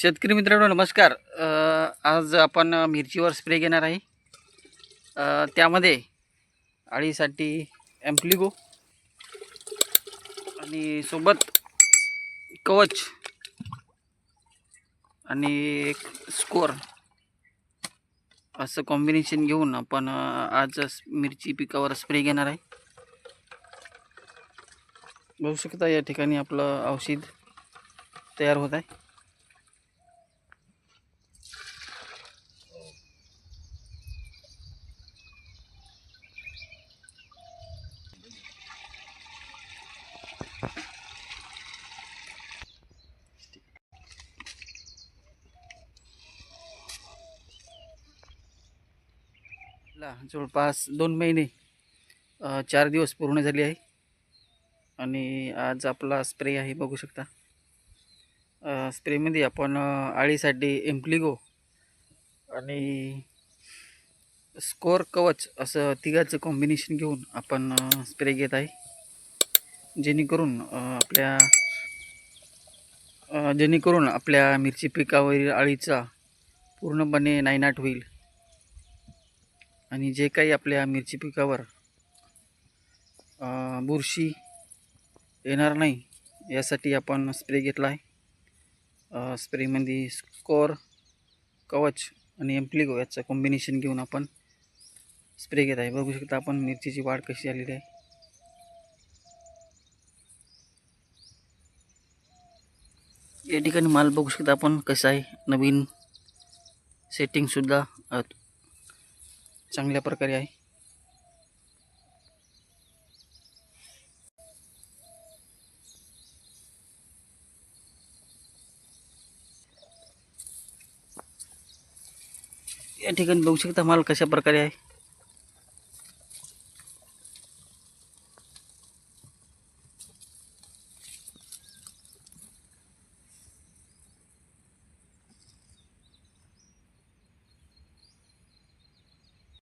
शेतकरी मित्रांनो नमस्कार. आज आपण मिरचीवर स्प्रे घेणार आहे. त्यामध्ये आळीसाठी ॲम्प्लिगो आणि सोबत कवच आणि एक स्कोअर असं कॉम्बिनेशन घेऊन आपण आज मिरची पिकावर स्प्रे घेणार आहे. बघू शकता या ठिकाणी आपलं औषध तयार होत आहे. ला जवळपास दोन महिने चार दिवस पूर्ण झाले आहे. आणि आज आपला स्प्रे आहे बघू शकता. स्प्रेमध्ये आपण आळीसाठी एम्प्लिगो आणि स्कोअर कवच असं तिघाचं कॉम्बिनेशन घेऊन आपण स्प्रे घेत आहे. जेणेकरून आपल्या जेणेकरून आपल्या मिरची पिकावरील अळीचा पूर्णपणे नायनाट होईल. आणि जे काही आपल्या मिरची पिकावर बुरशी येणार नाही यासाठी आपण स्प्रे घेतला आहे. स्प्रेमध्ये स्कोअर कवच आणि एम्प्लिगो याचं कॉम्बिनेशन घेऊन आपण स्प्रे घेत आहे. बघू शकता आपण मिरचीची वाढ कशी झालेली आहे. या ठिकाणी माल बघू शकता आपण कसं आहे. नवीन सेटिंगसुद्धा चांगल्या प्रकारे आहे. या ठिकाणी बघू शकता माल कशा प्रकारे आहे.